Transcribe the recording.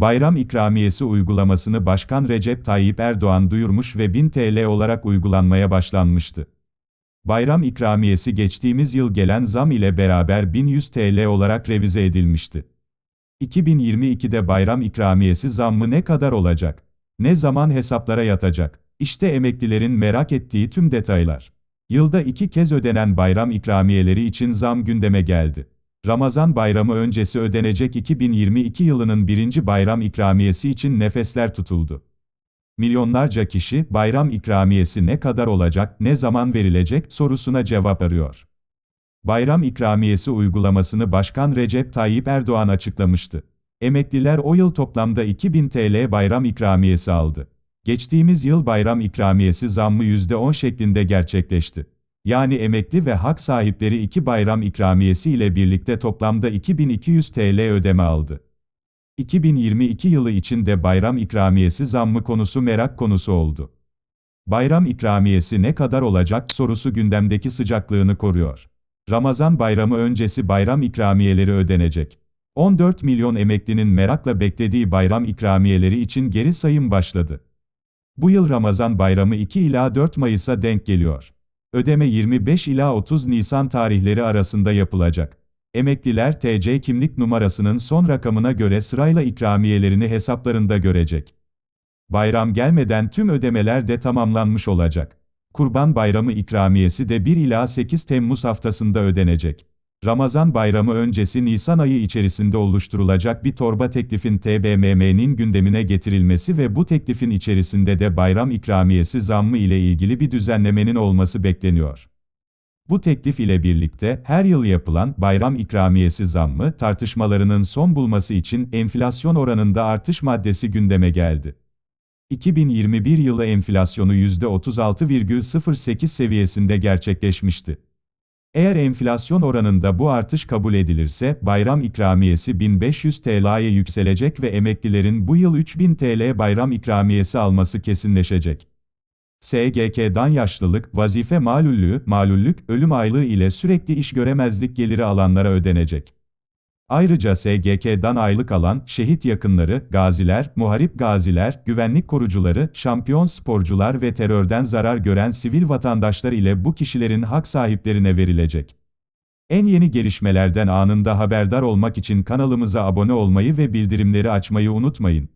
Bayram ikramiyesi uygulamasını Başkan Recep Tayyip Erdoğan duyurmuş ve 1000 TL olarak uygulanmaya başlanmıştı. Bayram ikramiyesi geçtiğimiz yıl gelen zam ile beraber 1100 TL olarak revize edilmişti. 2022'de bayram ikramiyesi zammı ne kadar olacak? Ne zaman hesaplara yatacak? İşte emeklilerin merak ettiği tüm detaylar. Yılda iki kez ödenen bayram ikramiyeleri için zam gündeme geldi. Ramazan bayramı öncesi ödenecek 2022 yılının birinci bayram ikramiyesi için nefesler tutuldu. Milyonlarca kişi bayram ikramiyesi ne kadar olacak, ne zaman verilecek sorusuna cevap arıyor. Bayram ikramiyesi uygulamasını Başkan Recep Tayyip Erdoğan açıklamıştı. Emekliler o yıl toplamda 2000 TL bayram ikramiyesi aldı. Geçtiğimiz yıl bayram ikramiyesi zammı %10 şeklinde gerçekleşti. Yani emekli ve hak sahipleri iki bayram ikramiyesi ile birlikte toplamda 2200 TL ödeme aldı. 2022 yılı içinde bayram ikramiyesi zammı konusu merak konusu oldu. Bayram ikramiyesi ne kadar olacak sorusu gündemdeki sıcaklığını koruyor. Ramazan bayramı öncesi bayram ikramiyeleri ödenecek. 14 milyon emeklinin merakla beklediği bayram ikramiyeleri için geri sayım başladı. Bu yıl Ramazan bayramı 2 ila 4 Mayıs'a denk geliyor. Ödeme 25 ila 30 Nisan tarihleri arasında yapılacak. Emekliler TC kimlik numarasının son rakamına göre sırayla ikramiyelerini hesaplarında görecek. Bayram gelmeden tüm ödemeler de tamamlanmış olacak. Kurban Bayramı ikramiyesi de 1 ila 8 Temmuz haftasında ödenecek. Ramazan bayramı öncesi Nisan ayı içerisinde oluşturulacak bir torba teklifin TBMM'nin gündemine getirilmesi ve bu teklifin içerisinde de bayram ikramiyesi zammı ile ilgili bir düzenlemenin olması bekleniyor. Bu teklif ile birlikte her yıl yapılan bayram ikramiyesi zammı tartışmalarının son bulması için enflasyon oranında artış maddesi gündeme geldi. 2021 yılı enflasyonu %36,08 seviyesinde gerçekleşmişti. Eğer enflasyon oranında bu artış kabul edilirse, bayram ikramiyesi 1500 TL'ye yükselecek ve emeklilerin bu yıl 3000 TL bayram ikramiyesi alması kesinleşecek. SGK'dan yaşlılık, vazife malullüğü, malullük, ölüm aylığı ile sürekli iş göremezlik geliri alanlara ödenecek. Ayrıca SGK'dan aylık alan, şehit yakınları, gaziler, muharip gaziler, güvenlik korucuları, şampiyon sporcular ve terörden zarar gören sivil vatandaşlar ile bu kişilerin hak sahiplerine verilecek. En yeni gelişmelerden anında haberdar olmak için kanalımıza abone olmayı ve bildirimleri açmayı unutmayın.